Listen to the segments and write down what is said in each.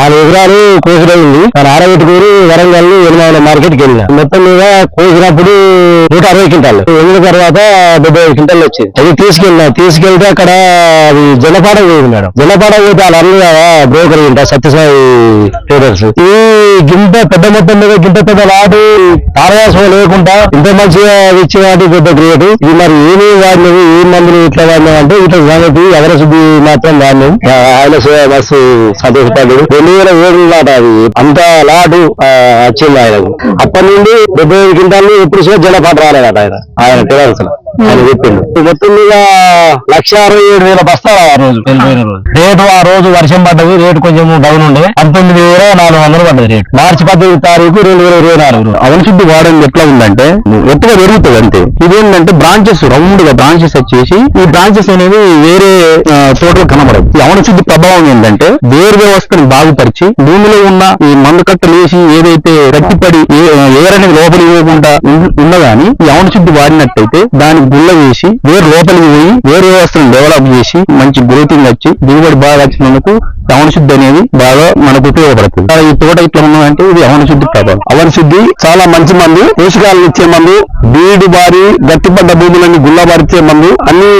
నాలుగు ఎకరాలు కోసిన ఉంది మన ఆరబెట్టుకూరు వరంగల్ ఎనిమిది మార్కెట్కి వెళ్ళిన మొత్తం మీద కోసినప్పుడు నూట అరవై క్వింటాలు. వెళ్ళిన తర్వాత డెబ్బై ఐదు క్వింటాలు వచ్చింది. అది తీసుకెళ్ళిన తీసుకెళ్తే అక్కడ అది జనపాడ పోయింది మేడం. జనపాడ పోతే వాళ్ళు అన్ని కదా బ్రోకర్ ఉంటా సత్యసాయి ట్రేడర్స్. ఈ గింత పెద్ద మొత్తం మీద గింత పెద్ద లాటు తారవాసం లేకుండా ఇంత మంచిగా ఇచ్చి వాటి పెద్ద క్రియేట్. ఇది మరి ఏమి వాడినవి ఏ మందులు ఇట్లా వాడినవి అంటే ఇట్లా సంగతి ఎవర శుద్ధి మాత్రం వాడినాం ఆయన మస్తు సంతోషపడ్డాడు. రెండు వేల ఏడు లాట అది అంత లాటు వచ్చింది ఆయనకు అప్పటి నుండి డెబ్బై ఐదు క్వింటాలు ఎప్పుడు సో జలపాట రాలేదట ఆయన. ఆయన ట్రేడర్స్ ఆయన చెప్పిండు. మొత్తం మీద లక్ష అరవై ఏడు వేల బస్తాలు ఆ రోజు. రేటు ఆ రోజు వర్షం పడ్డది రేటు కొంచెం డౌన్ ఉండే. పంతొమ్మిది వేల నాలుగు వందలు పడ్డది రేటు. మార్చి పద్దెనిమిది తారీఖు రెండు వేల ఇరవై నాలుగు అవని శుద్ధి వాడడం ఎట్లా ఉందంటే ఎత్తుగా పెరుగుతుంది అంతే. ఇది ఏంటంటే బ్రాంచెస్ రౌండ్గా బ్రాంచెస్ వచ్చేసి ఈ బ్రాంచెస్ అనేవి వేరే ఆ, తోటలో కనబడవు. ఈ అవని శుద్ధి ప్రభావం ఏంటంటే వేరు వ్యవస్థను బాగుపరిచి భూమిలో ఉన్న ఈ మందు కట్టలు వేసి ఏదైతే రట్టిపడి ఎయిర్ అనేది లోపలికి పోకుండా ఉన్నదాని ఈ అవును చుట్టూ వాడినట్టయితే దానికి గుల్ల వేసి వేరు లోపలికి పోయి వేరు వ్యవస్థను డెవలప్ చేసి మంచి గ్రోతింగ్ వచ్చి దిగుబడి బాగా వచ్చినందుకు అవన శుద్ధి అనేది బాగా మనకు ఉపయోగపడుతుంది. ఈ తోట ఇట్లా ఉన్నదంటే ఇది అవన శుద్ధి ప్రభావం. అవన శుద్ధి చాలా మంచి మందు పోషకాలను ఇచ్చే మందు బీడు బారి గట్టిపడ్డ భూములని గుల్లబారిచ్చే మందు అన్ని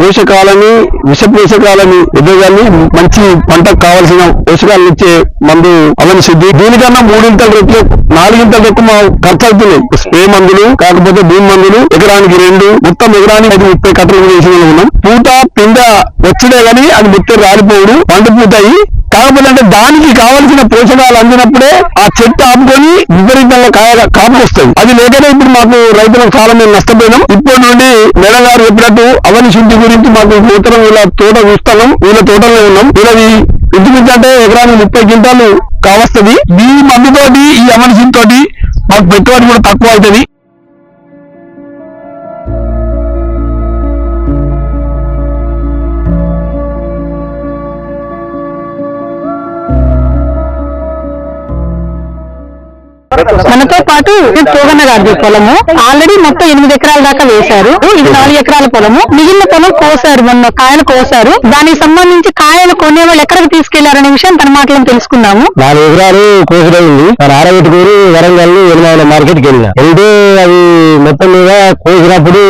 పోషకాలని విష పోషకాలని ఎదగాలి మంచి పంటకు కావాల్సిన పోషకాలను ఇచ్చే మందు అవన్నీ శుద్ధి. దీనికన్నా మూడింతల రెట్లు నాలుగింతల రెట్లు మా ఖర్చు అవుతున్నాయి స్ప్రే మందులు కాకపోతే భూమి మందులు ఎకరానికి రెండు మొత్తం ఎకరానికి అది ముప్పై కట్టలు వేసిన ఉన్నాం. పూత పిండ వచ్చుడే గాని అది ముప్పై రాలిపోవుడు పంట పూతాయి కాకపోతే అంటే దానికి కావలసిన పోషకాలు అందినప్పుడే ఆ చెట్టు ఆపుకొని విపరీతంగా కాయ కాపుకొస్తుంది అది లేకనే ఇప్పుడు మాకు రైతులకు చాలా మేము నష్టపోయినాం. ఇప్పటి నుండి మేడం గారు చెప్పినట్టు అవని శుద్ధి గురించి మాకు నూతనం వీళ్ళ తోట చూస్తున్నాం వీళ్ళ తోటలో ఉన్నాం. వీళ్ళది ఇంచుమించు అంటే ఎకరానికి ముప్పై క్వింటాలు కావస్తుంది. మీ మందుతోటి ఈ అవని తోటి మాకు పెట్టుబడి కూడా తక్కువ అవుతుంది. తోగన్న గారి పొలము. ఆల్రెడీ మొత్తం ఎనిమిది ఎకరాల దాకా వేశారు. ఇది నాలుగు ఎకరాల పొలము. మిగిలిన పొలం కోసారు మొన్న కాయలు కోసారు. దానికి సంబంధించి కాయలు కొనే వాళ్ళు ఎక్కడికి తీసుకెళ్ళారనే విషయం తన మాటలను తెలుసుకున్నాము నాలుగు ఎకరాలు కోసిన ఆరగట్టుకూరు వరంగల్ ఎనిమిది మార్కెట్కి వెళ్ళిన. వెళ్తే అది మొత్తం మీద కోసినప్పుడు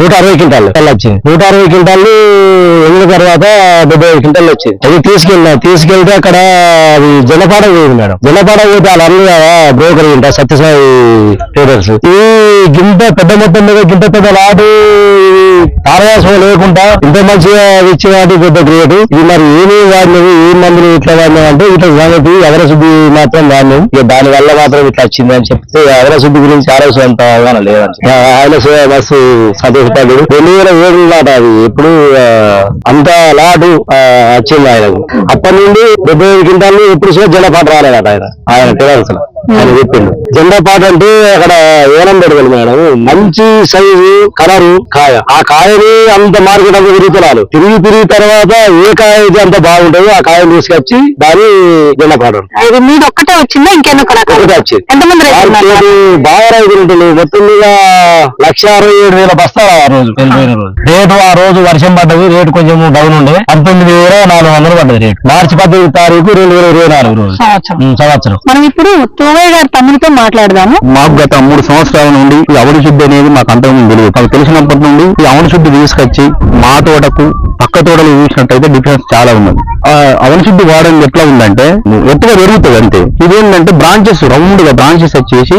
నూట అరవై క్వింటాలు వచ్చింది. నూట అరవై క్వింటాలు వెళ్ళిన తర్వాత డెబ్బై ఐదు క్వింటాలు వచ్చింది. అది తీసుకెళ్ళిన. తీసుకెళ్తే అక్కడ అది జనపాడ పోయింది మేడం. జనపాడ పోతే వాళ్ళు కదా బ్రోకర్ సత్యసాయి ట్రేడర్స్ ఈ గింత పెద్ద మొత్తం మీద గింత పెద్ద లాడు తారవాసం లేకుండా ఇంత మంచిగా ఇచ్చేవాటి పెద్ద క్రియేట్ ఇది మరి ఏమి వాడినవి ఏ మందులు ఇట్లా వాడినాం అంటే ఇట్లా సంగతి ఎవర శుద్ధి మాత్రం వాడినాం ఇక దాని వల్ల మాత్రం ఇట్లా వచ్చింది అని చెప్తే ఎవర శుద్ధి గురించి ఆరోగ్యం అంత అవగాహన లేదని ఆయన సే- మస్తు సంతోషపడ్డాడు. రెండు వేల ఏడు నాట అది? ఇప్పుడు అంత లాటు వచ్చింది ఆయనకు. అప్పటి నుండి డెబ్బై ఐదు క్వింటాలు ఇప్పుడు సో జలపాట రాలేదట ఆయన. ఆయన ట్రేడర్స్ ఆయన చెప్పిండు. జెండా పాట అంటే అక్కడ ఏనం పెడతాడు మేడం. మంచి సైజు కలరు కాయ. ఆ కాయ కాయని అంత మార్కెట్ అంతా తిరుగుతున్నారు. తిరిగి తిరిగి తర్వాత ఏ కాయ అయితే అంత బాగుంటుందో ఆ కాయని తీసుకొచ్చి దాని జెండా పాట ఇది మీది ఒక్కటే వచ్చిందా? ఇంకెన్నో ఒకటే వచ్చింది. బాగా రైతులు ఉంటుంది మొత్తం మీద లక్ష అరవై ఏడు వేల బస్తాలు ఆ రోజు. వెళ్ళిపోయిన రోజు రేటు ఆ రోజు వర్షం పడ్డది. రేటు కొంచెం డౌన్ ఉండే. పంతొమ్మిది వేల నాలుగు వందలు పడ్డది రేటు. మార్చి పద్దెనిమిది తారీఖు రెండు వేల ఇరవై నాలుగు రోజు. సంవత్సరం. మనం ఇప్పుడు తోగయ్య గారి తమ్ముడితో మాట్లాడదాము. మాకు గత మూడు సంవత్సరాల నుండి ఈ అవని శుద్ధి అనేది మాకు అంతకుముందు తెలియదు. మాకు తెలిసినప్పటి నుండి ఈ అవని శుద్ధి తీసుకొచ్చి మా తోటకు పక్క తోటలు చూసినట్టయితే డిఫరెన్స్ చాలా ఉన్నది. అవని శుద్ధి వాడడం ఎట్లా ఉందంటే ఎత్తుగా పెరుగుతుంది అంతే. ఇదేంటంటే బ్రాంచెస్ రౌండ్గా బ్రాంచెస్ వచ్చేసి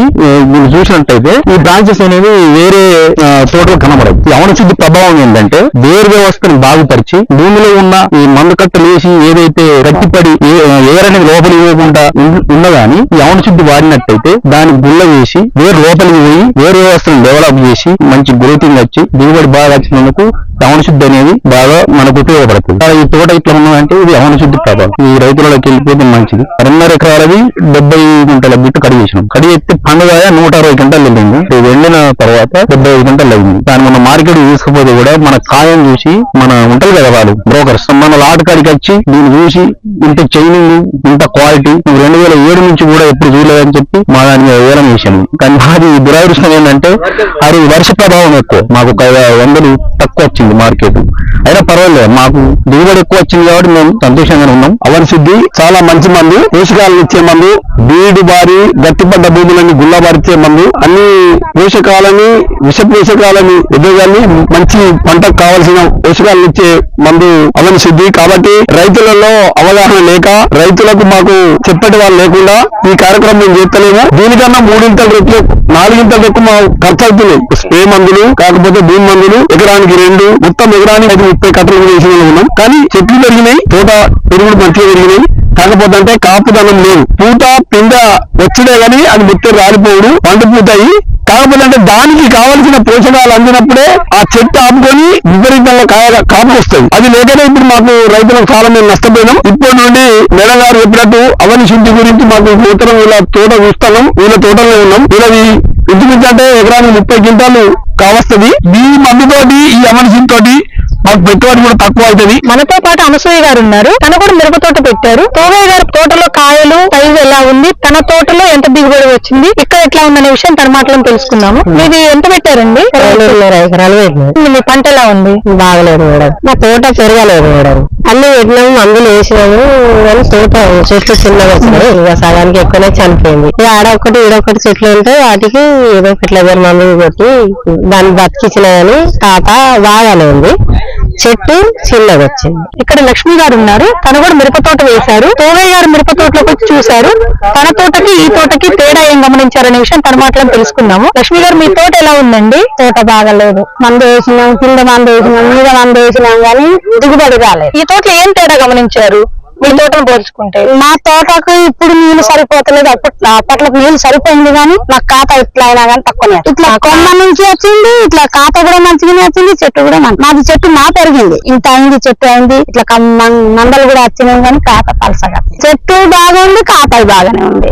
మీరు చూసినట్టయితే ఈ బ్రాంచెస్ అనేవి వేరే ఆ, తోటలో కనబడవు. ఈ అవని ప్రభావం ఏంటంటే వేరు వ్యవస్థను బాగుపరిచి భూమిలో ఉన్న ఈ మందు కట్టలు వేసి ఏదైతే గట్టిపడి ఎయిర్ అనేది లోపలికి పోకుండా ఉన్నదాని ఈ అవన శుద్ధి వాడినట్టయితే దాని గుల్ల వేసి వేరు లోపలికి పోయి వేరు వ్యవస్థను డెవలప్ చేసి మంచి గ్రోతింగ్ వచ్చి దిగుబడి బాగా వచ్చినందుకు యవన శుద్ధి అనేది బాగా మనకు ఉపయోగపడుతుంది. ఈ తోట ఇట్లా ఉన్నదంటే ఇది యవన శుద్ధి ప్రభావం. ఈ రైతులకి వెళ్ళిపోతే మంచిది. రెండున్నర ఎకరాలది డెబ్బై గంటల బిట్టు కడిగేసినాం కడిగెత్తి పండుగ నూట అరవై గంటలు వెళ్ళింది. ఇది తర్వాత డెబ్బై ఐదు గంటలు అయింది. దాని మన మార్కెట్ తీసుకుపోతే కూడా మన కాయం చూసి మన ఉంటది కదా వాళ్ళు బ్రోకర్స్ మన లాట్ కాడికి వచ్చి దీన్ని చూసి ఇంత చైనింగ్ ఇంత క్వాలిటీ రెండు వేల ఏడు నుంచి కూడా ఎప్పుడు చూడలేదని చెప్పి మా దాని మీద వేలం వేసాము కానీ మాది దురాదృష్టం ఏంటంటే అది వర్ష ప్రభావం ఎక్కువ. మాకు ఒక వందలు తక్కువ వచ్చింది. మార్కెట్ అయినా పర్వాలేదు మాకు దిగుబడి ఎక్కువ వచ్చింది కాబట్టి మేము సంతోషంగా ఉన్నాం. అవన్ సిద్ధి చాలా మంచి మందు పోషకాలను ఇచ్చే మందు బీడు బారి గట్టిపడ్డ భూములని గుల్లబారిచ్చే మందు అన్ని పోషకాలని విష పోషకాలని ఎదగాన్ని మంచి పంటకు కావాల్సిన పోషకాలను ఇచ్చే మందు అవన్ సిద్ధి. కాబట్టి రైతులలో అవగాహన లేక రైతులకు మాకు చెప్పటి వాళ్ళు లేకుండా ఈ కార్యక్రమం మేము చేస్తలేము. దీనికన్నా మూడింతల రెట్లు నాలుగింతల రెట్లు మాకు ఖర్చు అవుతున్నాయి స్ప్రే మందులు కాకపోతే భూమి మందులు ఎకరానికి రెండు మొత్తం ఎగరాని ఐదు ముప్పై కట్టలు వేసిన ఉన్నాం. కానీ చెట్లు పెరిగినాయి తోట పెరుగులు మంచిగా పెరిగినాయి. కాకపోతే అంటే కాపుదనం లేదు. పూత పిండ వచ్చుడే గానీ అది మొత్తం రాలిపోవుడు పండు పూతాయి కాకపోతే అంటే దానికి కావలసిన పోషకాలు అందినప్పుడే ఆ చెట్టు ఆపుకొని విపరీతంగా కాయ కాపు వస్తాయి. అది లేకనే ఇప్పుడు మాకు రైతులకు చాలా మేము నష్టపోయినాం. ఇప్పటి నుండి మేడం గారు చెప్పినట్టు అవని శుద్ధి గురించి మాకు నూతనం వీళ్ళ తోట చూస్తాం వీళ్ళ తోటలో ఉన్నాం. వీళ్ళది ఇంచుమించు అంటే ఎకరానికి ముప్పై క్వింటాలు కావస్తుంది. మీ మందుతోటి ఈ అవని తోటి మాకు పెట్టుబడి కూడా తక్కువ అవుతుంది. మనతో పాటు అనసూయ గారు ఉన్నారు. తన కూడా మిరప తోట పెట్టారు. తోగయ్య గారి తోటలో కాయలు సైజు ఎలా ఉంది? తన తోటలో ఎంత దిగుబడి వచ్చింది? ఇక్కడ ఎట్లా ఉందనే విషయం తన మాటలను తెలుసుకుందాము. మీది ఎంత పెట్టారండి? ఎకరాలు మీ పంట ఎలా ఉంది? బాగలేదు మేడం. మా తోట పెరగలేదు మేడం. అన్ని పెట్టినాము మందులు వేసినాము. కానీ తోట చెట్లు చిన్నగా వచ్చినాయి. ఇక సగానికి ఎక్కువనే చనిపోయింది. ఇక ఆడొకటి ఈడొకటి చెట్లు ఉంటే వాటికి ఏదో ఒకటి వేరే మందులు కొట్టి దాన్ని బతికించిన కానీ తాత బాగానే ఉంది. చెట్టు చిన్నగా వచ్చింది. ఇక్కడ లక్ష్మి గారు ఉన్నారు. తను కూడా మిరప తోట వేశారు. తోగయ్య గారు మిరప తోటలోకి వచ్చి చూశారు. తన తోటకి ఈ తోటకి తేడా ఏం గమనించారనే విషయం తన మాటలను తెలుసుకుందాము. లక్ష్మి గారు మీ తోట ఎలా ఉందండి? తోట బాగలేదు మందు వేసినాం కింద మందు వేసినాం మీద మందు వేసినాం కానీ దిగుబడి రాలేదు. ఈ తోటలో ఏం తేడా గమనించారు? మీ తోటను పోల్చుకుంటే? మా తోటకు ఇప్పుడు నీళ్ళు సరిపోతలేదు. అప్పట్లో అప్పట్లో నీళ్ళు సరిపోయింది కానీ నా ఖాత ఇట్లా అయినా కానీ తక్కువనే ఇట్లా కొమ్మ నుంచి వచ్చింది ఇట్లా ఖాత కూడా మంచిగానే వచ్చింది చెట్టు కూడా మంచి మాది చెట్టు మా పెరిగింది. ఇంత అయింది చెట్టు అయింది ఇట్లా కమ్మ- మండలు కూడా వచ్చినాయి కానీ ఖాత పలసగా. చెట్టు బాగుంది ఖాత బాగానే ఉంది.